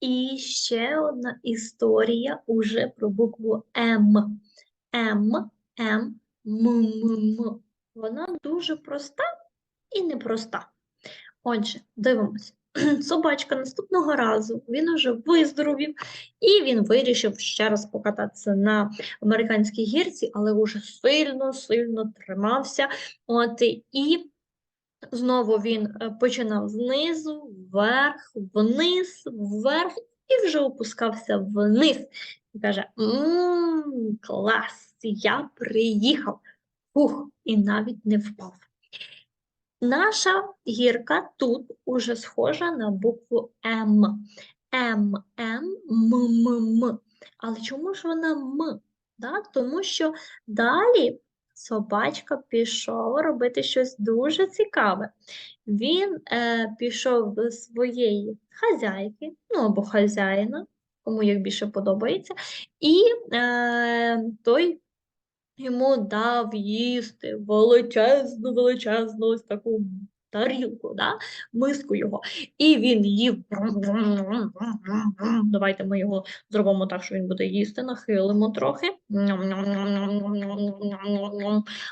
І ще одна історія уже про букву М. М, М, М, М, М. Вона дуже проста і непроста. Отже, дивимося. Собачка наступного разу він уже виздоровів, і він вирішив ще раз покататися на американській гірці, але уже сильно-сильно тримався. От, і знову він е, починав знизу, вверх, вниз, вверх, і вже опускався вниз. І каже: Мм, клас, я приїхав. Фух, і навіть не впав. Наша гірка тут уже схожа на букву М. М, М, М, М, М. Але чому ж вона М? Да? Тому що далі собачка пішов робити щось дуже цікаве. Він е, пішов до своєї хазяйки, ну або хазяїна, кому як більше подобається, і е, той йому дав їсти величезну, величезну ось таку тарілку, да? миску його. І він їв. Давайте ми його зробимо так, що він буде їсти, нахилимо трохи.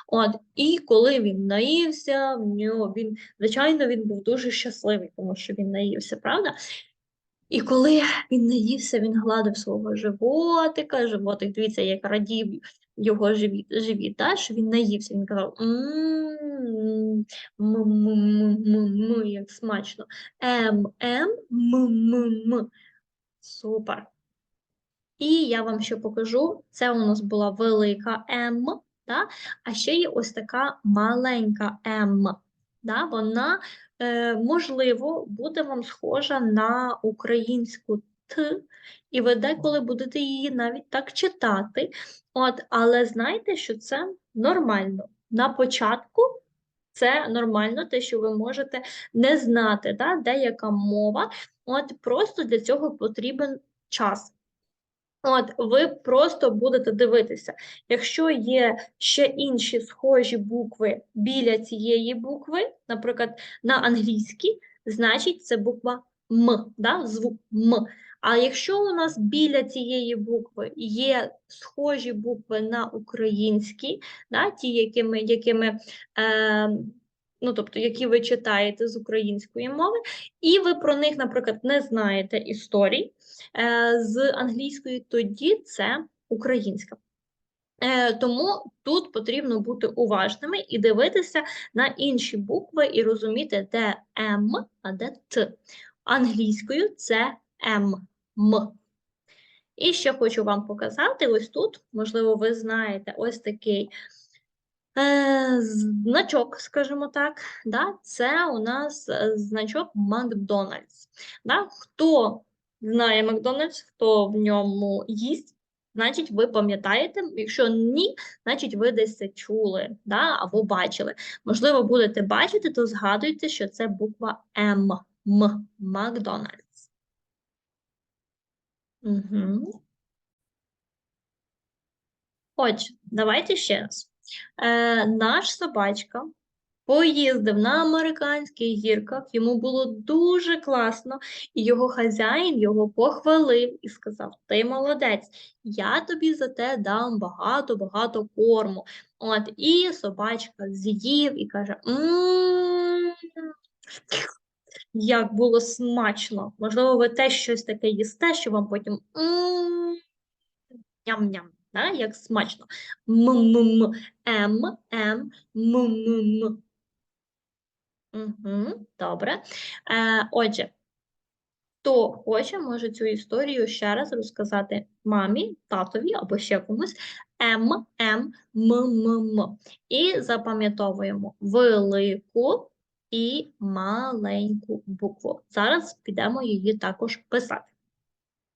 От, І коли він наївся, в нього він, звичайно, він був дуже щасливий, тому що він наївся, правда? І коли він наївся, він гладив свого животика, животик, дивіться, як радів його живіт, живіт да, що він наївся. Він казав як смачно. М, М, М, М, М. Супер. І я вам ще покажу: це у нас була велика М, да? а ще є ось така маленька М. Да? Вона, е, можливо, буде вам схожа на українську Т, і ви деколи будете її навіть так читати. От, Але знайте, що це нормально. На початку це нормально, те, що ви можете не знати, да, деяка мова. От Просто для цього потрібен час. От, ви просто будете дивитися. Якщо є ще інші схожі букви біля цієї букви, наприклад, на англійській, значить це буква М, да? звук М. А якщо у нас біля цієї букви є схожі букви на українські, да? ті, якими якими е, ну, тобто, які ви читаєте з української мови, і ви про них, наприклад, не знаєте історій е, з англійської, тоді це українська. Е, тому тут потрібно бути уважними і дивитися на інші букви, і розуміти, де М, а де Т. Англійською це М. М. І ще хочу вам показати: ось тут, можливо, ви знаєте, ось такий Е, Значок, скажімо так, да, це у нас е, значок Макдональдс. Да? Хто знає Макдональдс, хто в ньому їсть, значить, ви пам'ятаєте. Якщо ні, значить ви десь це чули да, або бачили. Можливо, будете бачити, то згадуйте, що це буква М. М. Макдональдс. Угу. Отже, давайте ще раз е, наш собачка поїздив на американських гірках, йому було дуже класно, і його хазяїн його похвалив і сказав: Ти молодець, я тобі за те дам багато-багато корму. От, І собачка з'їв і каже: М як було смачно! Можливо, ви теж щось таке їсте, що вам потім ням-ням да, як смачно. М-м-м, М, М, М-м-м. Угу, Добре. Е, Отже, хто хоче, може цю історію ще раз розказати мамі, татові або ще комусь М, М, М, М. І запам'ятовуємо велику і маленьку букву. Зараз підемо її також писати.